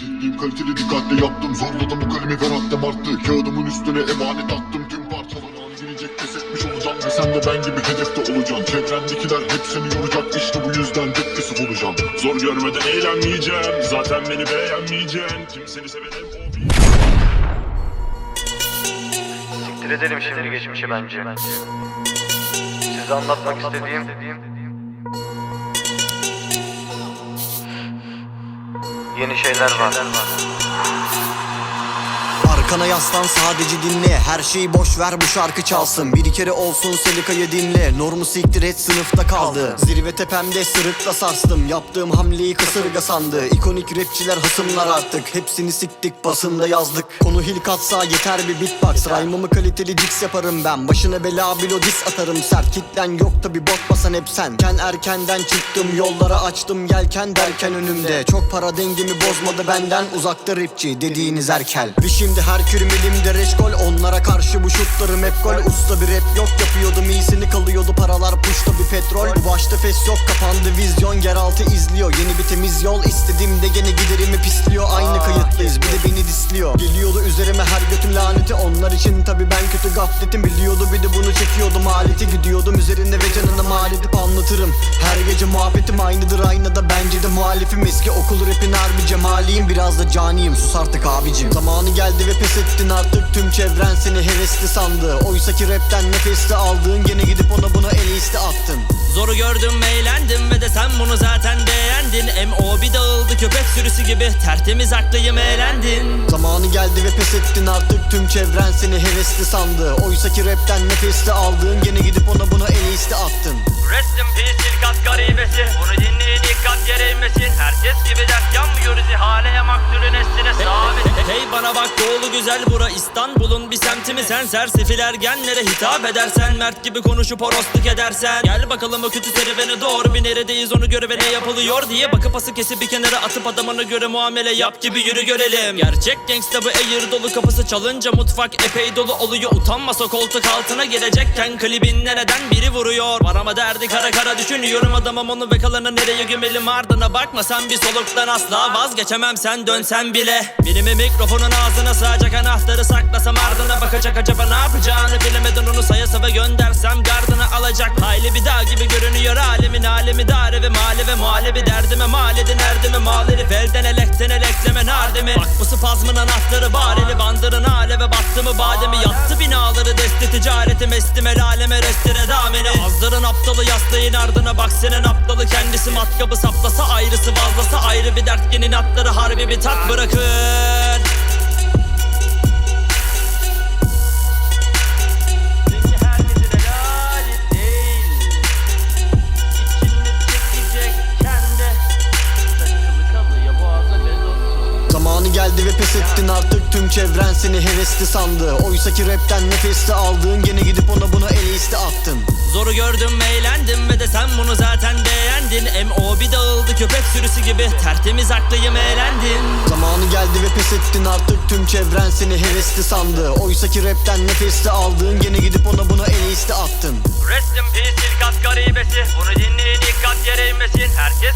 Titikliyim kaliteli dikkatle yaptım. Zorladım bu kalemi ver attım arttı Kağıdımın üstüne emanet attım. Tüm parçaları an gelecek pes etmiş olacağım. Ve sen de ben gibi hedefte olacaksın. Çevrendekiler hep seni yoracak. İşte bu yüzden depresif olacağım. Zor görmeden eğlenmeyeceğim. Zaten beni beğenmeyeceksin Kimseni severim o bir Siktir edelim şimdi geçmişi bence. Size anlatmak istediğim yeni şeyler var. Arkana yaslan sadece dinle. Her şeyi boş ver bu şarkı çalsın. Bir kere olsun Selika'yı dinle. Normu siktir et sınıfta kaldı. Zirve tepemde sırıkla sarstım. Yaptığım hamleyi kasırga sandı. İkonik rapçiler hasımlar artık. Hepsini siktik basında yazdık. Konu hil katsa yeter bir beatbox. Rhyme'ımı kaliteli dix yaparım ben. Başına bela bilodis atarım. Sert Kitlen yok tabi bot basan hep sen. Ken erkenden çıktım yollara açtım. Yelken derken önümde. Çok para dengemi bozmadı benden. Uzakta rapçi dediğiniz erkel. Ve şimdi her kürüm elimde reşkol Onlara karşı bu şutlarım hep gol. Usta bir rap yok yapıyordum iyisini kalıyordu Paralar puşta bir petrol. Bu başta fes yok kapandı vizyon. Yeraltı izliyor yeni bir temiz yol. İstediğimde gene giderimi pisliyor Aynı kayıttayız bir de beni disliyor. Geliyordu üzerime her götün laneti. Onlar için tabi ben kötü gafletim. Biliyordu bir de bunu çekiyordum aleti. Gidiyordum üzerinde ve canını mal edip anlatırım. Her gece muhabbetim aynıdır aynada Bence de muhalifim. Eski okul rapin harbi cemaliyim. Biraz da caniyim sus artık abicim. Zamanı geldi ve pes ettin artık Tüm çevren seni hevesli sandı. Oysa ki rapten nefesli aldığın Gene gidip ona buna en iyisi attın. Zoru gördüm eğlendim ve de sen bunu zaten beğendin. M.O.B dağıldı köpek sürüsü gibi tertemiz aklıyım eğlendin. Zamanı geldi ve pes ettin artık Tüm çevren seni hevesli sandı. Oysa ki rapten nefesli aldığın Gene gidip ona buna en iyisi attın. Rest in peace ilkat garibesi. Bunu dinleyin dikkat yere inmesin Herkes bana bak doğulu güzel bura İstanbul'un bir semti mi sen Sersefil ergenlere hitap edersen Mert gibi konuşup horosluk edersen. Gel bakalım o kötü serüveni doğru bir neredeyiz onu gör ve ne yapılıyor diye. Bakıp pası kesip bir kenara atıp adamına göre muamele yap gibi yürü görelim. Gerçek gangsta bu air dolu kapısı çalınca mutfak epey dolu oluyor. Utanmasa koltuk altına gelecekken klibinde neden biri vuruyor? Var ama derdi kara kara düşünüyorum adamım onu ve kalanı nereye gömelim? Ardına bakma sen bir soluktan asla vazgeçemem. Sen dönsen bile. Bilimi mikrofonun ağzına sığacak anahtarı saklasam ardına bakacak acaba ne yapacağını bilemeden onu saya sava göndersem gardını alacak. Hayli bir dağ gibi görünüyor alemin alemi dare ve male ve muhallebi derdime mal edin erdimi mal herif. Elden elekten elekleme nardemi. Bak bu spazmın anahtarı bareli bandırın hale ve battı mı bademi. Yattı binaları desti ticareti mestimel aleme restine dameni Azdırın aptalı yaslayın ardına bak senin aptalı kendisi. Matkabı saplasa ayrısı fazlası ayrı bir dert yeni atları harbi bir tat bırakın Zamanı geldi ve pes ettin artık. Tüm çevren seni hevesli sandı. Oysa ki rapten nefesli aldığın Gene gidip ona buna en iyisi attın. Zoru gördüm eğlendim ve de sen bunu zaten beğendin. M.O.B dağıldı köpek sürüsü gibi tertemiz aklıyım eğlendin Zamanı geldi ve pes ettin artık. Tüm çevren seni hevesli sandı. Oysa ki rapten nefesli aldığın Gene gidip ona buna en iyisi attın. Rest in peace ilkat garibesi. Bunu dinleyin dikkat yere inmesin Herkes